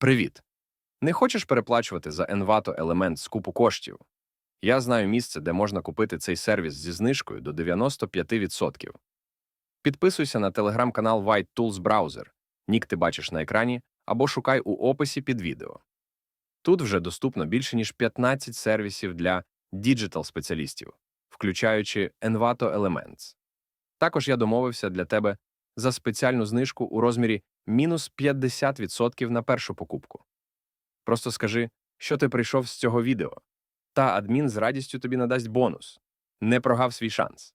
Привіт! Не хочеш переплачувати за Envato елемент з купу коштів? Я знаю місце, де можна купити цей сервіс зі знижкою до 95%. Підписуйся на телеграм-канал White Tools Browser, нік ти бачиш на екрані, або шукай у описі під відео. Тут вже доступно більше ніж 15 сервісів для діджитал-спеціалістів, включаючи Envato Elements. Також я домовився для тебе за спеціальну знижку у розмірі мінус 50% на першу покупку. Просто скажи, що ти прийшов з цього відео, та адмін з радістю тобі надасть бонус. Не прогав свій шанс.